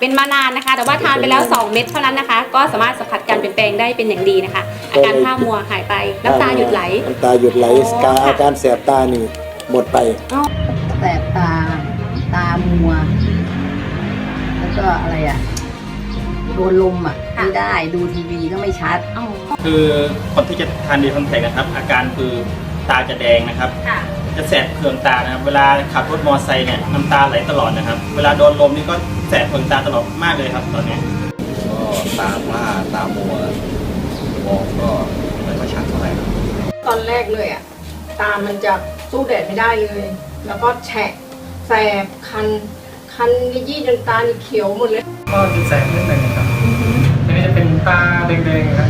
เป็นมานานนะคะ แต่ว่าทานไปแล้ว 2 เม็ดเท่านั้นนะคะ ก็สามารถสัมผัสการเปลี่ยนแปลงได้เป็นอย่างดีนะคะ อาการผ้ามัวหายไปน้ำตาหยุดไหล น้ำตาหยุดไหลอ๋อ การค่ะอาการแสบตานี่หมดไปแสบตา ตามัว แล้วก็อะไรอะ โดนลมอะค่ะ ไม่ได้ ดูทีวีก็ไม่ชัด อ๋อคือคนที่จะทานดีคอนแทคนะครับ อาการคือตาจะแดงนะครับ ค่ะ จะแสบเคืองตานะครับ เวลาขับรถมอเตอร์ไซค์เนี่ยน้ำตาไหลตลอดนะครับ เวลาโดนลมนี่ก็ แสบเคืองตาตลอดมากเลยครับ ตอนเนี้ยก็ตาพร่าตามัวมองก็ไม่ค่อยชัดเท่าไหร่ครับตอนแรกเลยอะตามันจะสู้แดดไม่ได้เลย แล้วก็แฉะแสบคัน คันยี่จนตานี่เขียวหมดเลย ก็จะแสบนิดหนึ่งครับทีนี้จะเป็นตาแดงๆครับ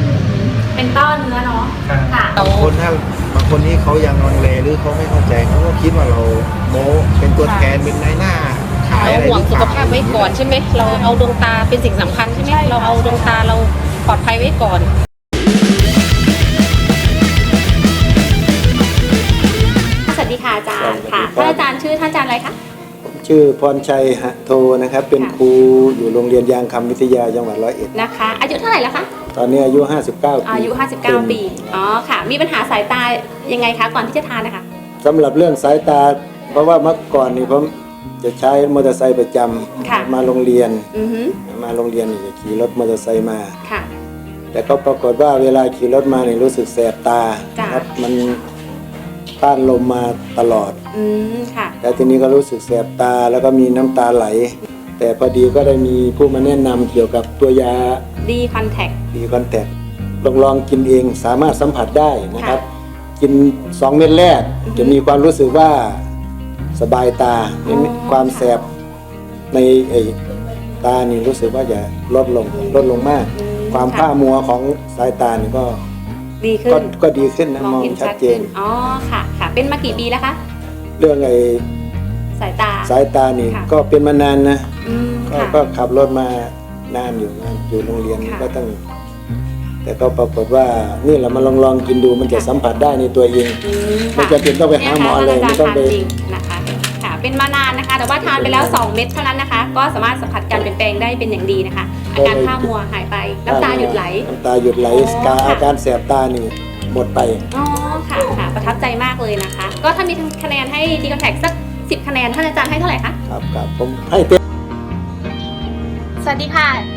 เป็นต้อเนื้อเนาะครับ ค่ะบางคนถ้าบางคนที่เขายังลังเลหรือเขาไม่เข้าใจเขาก็คิดว่าเราโม้เป็นตัวแทนเป็นนายหน้าขาย เราอะไรห่วงรือสุเปขล่ภาพไว้ก่อนใช่ไหมเราเอาดวงตาเป็นสิ่งสำคัญใช่ไหมเราเอาดวงตาเราปลอดภัยไว้ก่อนสวัสดีค่ะอาจารย์ค่ะท่านอาจารย์ชื่อท่านอาจารย์อะไรคะผมชื่อพรชัยหะโทนะครับ เป็นค่ะครูอยู่โรงเรียนยางคำวิทยาจังหวัดร้อยเอ็ดนะคะ อายุเท่าไหร่แล้วคะตอนนี้อายุ 59ปีอายุ 59 ปี อ๋อ ค่ะ มีปัญหาสายตายังไงคะ ก่อนที่จะทานนะคะสำหรับเรื่องสายตา เพราะว่าเมื่อก่อนนี่ผม จะใช้มอเตอร์ไซค์ประจค่ะำมาโรงเรียน อือฮึมาโรงเรียนนี่จะขี่รถมอเตอร์ไซค์มา ค่ะ แต่ก็ปรากฏว่าเวลาขี่รถมาเนี่ยรู้สึกแสบตาจ้ะนะครับมันต้านลมมาตลอด อืมค่ะ แล้วทีนี้ก็รู้สึกแสบตาแล้วก็มีน้ำตาไหล แต่พอดีก็ได้มีผู้มาแนะนำเกี่ยวกับตัวยาดีคอนแทค ดีคอนแทคลองลองกินเองสามารถสัมผัสได้นะครับ กิน 2 เม็ดแรกอือฮึจะมีความรู้สึกว่า สบายตาอ๋อความแสบในไอ้ตานี่รู้สึกว่าจะลดลงลดลงมากอืความะผ้ามัวของสายตานี่ก็ดีขึ้ก็นก็ดีขึ้นนะมองมองเห็นชัชัดดเจขึ้นนอ๋อค่ะค่ะเป็นมากี่ปีแล้วคะเรื่องไอ้สายตาสายตานี่ค่ะก็เป็นมานานนะอืมก็ค่ะก็ขับรถมานานอยู่นะอยู่โรงเรียนค่ะก็ต้อง แต่ก็ปรากฏว่านี่แหละมาลองลองกินดูมันจะค่ะสัมผัสได้ในตัวเองอืมไม่ค่ะจำเป็นต้องไปหาหมอเลยนี่ไม่ยต้องค่ะไปทานจริงนะคะค่ะ เป็นมานานนะคะ แต่ว่าทานไปแล้ว 2 เม็ดเท่านั้นนะคะ ก็สามารถสัมผัสการเปลี่ยนแปลงได้เป็นอย่างดีนะคะ อาการผ้ามัวหายไปน้ำตาหยุดไหล น้ำตาหยุดไหลอ๋อ การค่ะอาการแสบตานี่หมดไป อ๋อค่ะค่ะ ประทับใจมากเลยนะคะ ก็ถ้ามีคะแนนให้ดีคอนแทคสัก 10 คะแนนท่านอาจารย์ให้เท่าไหร่คะ ครับครับผมให้เต็ม สวัสดีค่ะอ่า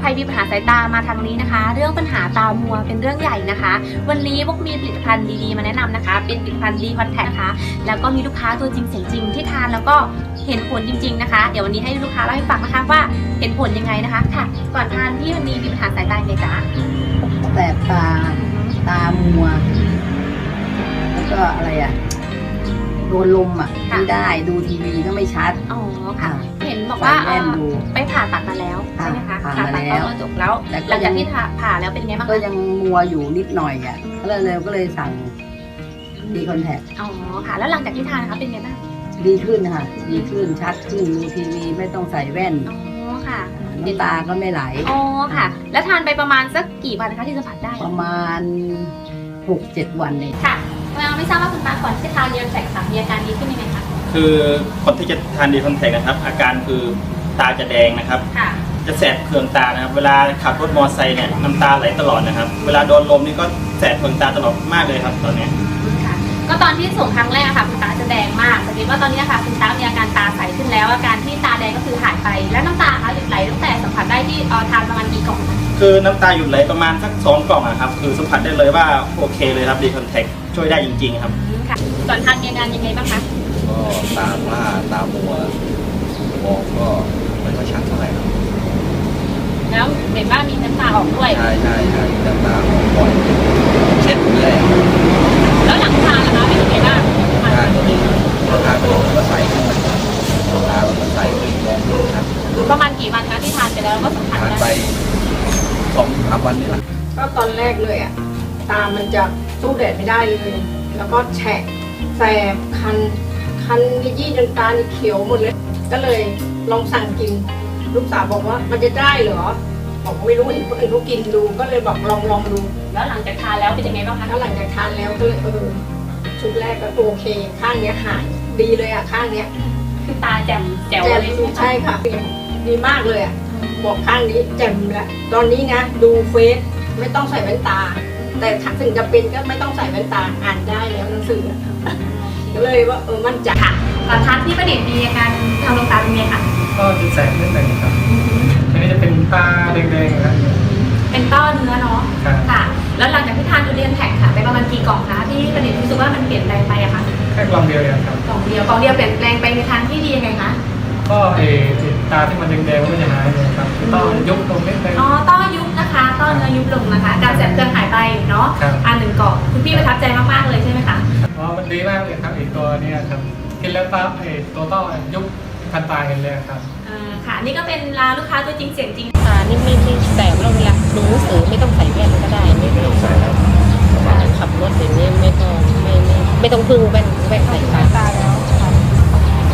ใครมีปัญหาสายตามาทางนี้นะคะ เรื่องปัญหาตามัวเป็นเรื่องใหญ่นะคะ วันนี้พวกมีผลิตภัณฑ์ดีๆมาแนะนำนะคะ เป็นผลิตภัณฑ์ดีคอนแทคนะคะ แล้วก็มีลูกค้าตัวจริงเสียงจริงที่ทานแล้วก็เห็นผลจริง ๆนะคะ เดี๋ยววันนี้ให้ลูกค้าเล่าให้ฟังนะคะว่าเห็นผลยังไงนะคะ ค่ะ ก่อนทานที่วันนี้มีปัญหาสายตายังไงจ๊ะแสบตาตามัว แล้วก็อะไรอะโดนลมอะค่ะไม่ได้ดูทีวีก็ไม่ชัดอ๋อค่ะ เห็นบอกใส่ว่าแว่นเอ่อดูไปผ่าตัดมาแล้วใช่ไหมคะผ่าผ่ามาตัดแล้ว ก็จบแล้วแต่ก็หลังจากยังที่ผ่าผ่าแล้วเป็นไงบ้างก็คะยังมัวอยู่นิดหน่อยอะก็เลยเลยก็เลยสั่งดีคอนแทคอ๋อค่ะ แล้วหลังจากที่ทานนะคะเป็นไงบ้างดีขึ้นค่ะ ดีขึ้นชัดขึ้นดูทีวีไม่ต้องใส่แว่นอ๋อค่ะน้ำตาก็ไม่ไหล อ๋อค่ะ แล้วทานไปประมาณสักกี่วันคะที่สัมผัสได้ ประมาณหกเจ็ดวันเอง ค่ะเราไม่ทราบว่าคุณตาก่อนที่จะทานเรียนแสกสามมีอาการดีขึ้นยังไงคะ คือคนที่จะทานดีคอนแทคนะครับ อาการคือตาจะแดงนะครับ ค่ะจะแสบเคืองตานะครับ เวลาขับรถมอเตอร์ไซค์เนี่ยน้ำตาไหลตลอดนะครับ เวลาโดนลมนี่ก็แสบเคืองตาตลอดมากเลยครับ ตอนเนี้ยค่ะ ก็ตอนที่ส่งครั้งแรกอะค่ะคุณตาจะแดงมากสังเกตว่าตอนนี้อะค่ะคุณตามีอาการตาใสขึ้นแล้ว อาการที่ตาแดงก็คือหายไป แล้วน้ำตาคะหยุดไหลตั้งแต่สัมผัสได้ที่เอ่อทานประมาณกี่กล่องคะ คือน้ำตาหยุดไหลประมาณสักสองกล่องอะครับ คือสัมผัสได้เลยว่าโอเคเลยครับดีคอนแทคช่วยได้จริงๆครับอืมค่ะก่อนทานมีอาการยังไงบ้างคะ ก็ตาพร่าตามัวมองก็ไม่ค่อยชัดเท่าไหร่ครับแล้วเห็นว่ามีน้ำตาออกด้วย ใช่ใช่ใช่น้ำตาออกบ่อยเช็ดเรื่อยแล้วหลังทานนะคะเป็นยังไงบ้างทานก็ดีทานไปแล้วมันก็ใสขึ้นตามันก็ใสขึ้นมองเห็นชัดประมาณกี่วันคะที่ทานไปแล้วก็สัมผัสทานไปสองสามวันนี่แหละก็ตอนแรกเลยอะตามันจะสู้แดดไม่ได้เลย แล้วก็แฉะแสบคัน คันยี่จนตานี่เขียวหมดเลย ก็เลยลองสั่งกิน ลูกสาวบอกว่ามันจะได้เหรอบอกไม่รู้เห็นคนอื่นเขากินดูก็เลยบอกลองลองดูแล้วหลังจากทานแล้วเป็นยังไงบ้างคะแล้วหลังจากทานแล้วก็เลยเออชุดแรกก็โอเค ข้างเนี้ยหายดีเลยอะข้างเนี้ยคือตาแจ่มแจ๋วแจ่มเลยใช่ไหมคะใช่ค่ะดีมากเลยอะบอกข้างนี้แจ่มแล้วตอนนี้นะดูเฟซไม่ต้องใส่แว่นตา แต่ถ้าถึงจะเป็นก็ไม่ต้องใส่แว่นตาอ่านได้แล้วหนังสืออะ ก็เลยว่าเออมั่นใจค่ะตอนทัศน์ที่ประดิษฐ์มีอาการทางดวงตาเป็นไงคะก็จะแสบนิดหนึ่งครับทีนี้จะเป็นตาแดงๆครับเป็นต้อเนื้อเนาะครับค่ะ แล้วหลังจากที่ทานดูเรียนแท็กค่ะไปประมาณกี่กล่องคะที่ประดิษฐ์รู้สึกว่ามันเปลี่ยนแปลงไปอะคะแค่กลองเดียวเองครับกล่องเดียวกล่องเดียวเปลี่ยนแปลงไปในทางที่ดียังไงคะก็เออตาที่มันแดงๆมันก็จะหายเลยครับต้องยุบลงนิดนึงอ๋อต้อยุบนะคะต้อเนื้อยุบลงนะคะ การแสบเครื่องหายไปเนาะครับอ่าหนึ่งกล่องคุณพี่ประทับใจมากๆเลยใช่ไหมคะอ๋อ มันดีมากเลยครับไอีกตัวเนี้ครับกินแล้วปั๊บไอ้ตัวต้อยุบทันตาเห็นเลยครับอ่าค่ะนี่ก็เป็นลาลูกค้าตัวจริงเสียงจริง ตานี่ไม่ไม่แสบเราเวลาดูหนังสือไม่ต้องใส่แว่นก็ได้ไม่ไม่ต้องใส่แล้วขับรถอย่างนี้ไม่ต้องไม่ไม่ไม่ต้องพึ่งแว่นแว่นใส่ตาเรา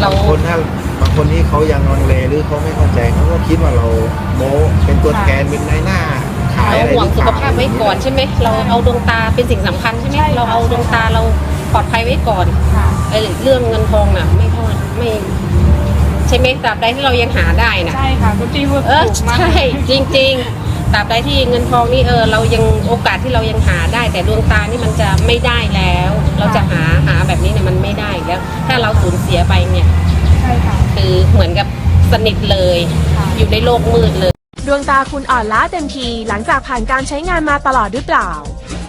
บางคนถ้าบางคนที่เขายังลังเลหรือเขาไม่เข้าใจเขาก็คิดว่าเราโม้เป็นตัวแทนเป็นนายหน้าขายเราอะไรห่วงรือสุเปขล่ภาพไว้ก่อนใช่ไหมเราเอาดวงตาเป็นสิ่งสำคัญใช่ไหมเราเอาดวงตาเรา ปลอดภัยไว้ก่อนไอ้เรื่องเงินทองน่ะ ไม่เท่าไม่ใช่ไหมตราบใดที่เรายังหาได้น่ะ ใช่ค่ะคุณพี่พูดเออถูกมากใช่จริง ๆตราบใดที่เงินทองนี่เออเรายังโอกาสที่เรายังหาได้ แต่ดวงตานี่มันจะไม่ได้แล้ว เราจะหาหาแบบนี้เนี่ยมันไม่ได้อีกแล้ว ถ้าเราสูญเสียไปเนี่ย ใช่ค่ะ คือเหมือนกับสนิทเลยอยู่ในโลกมืดเลย ดวงตาคุณอ่อนล้าเต็มทีหลังจากผ่านการใช้งานมาตลอดหรือเปล่า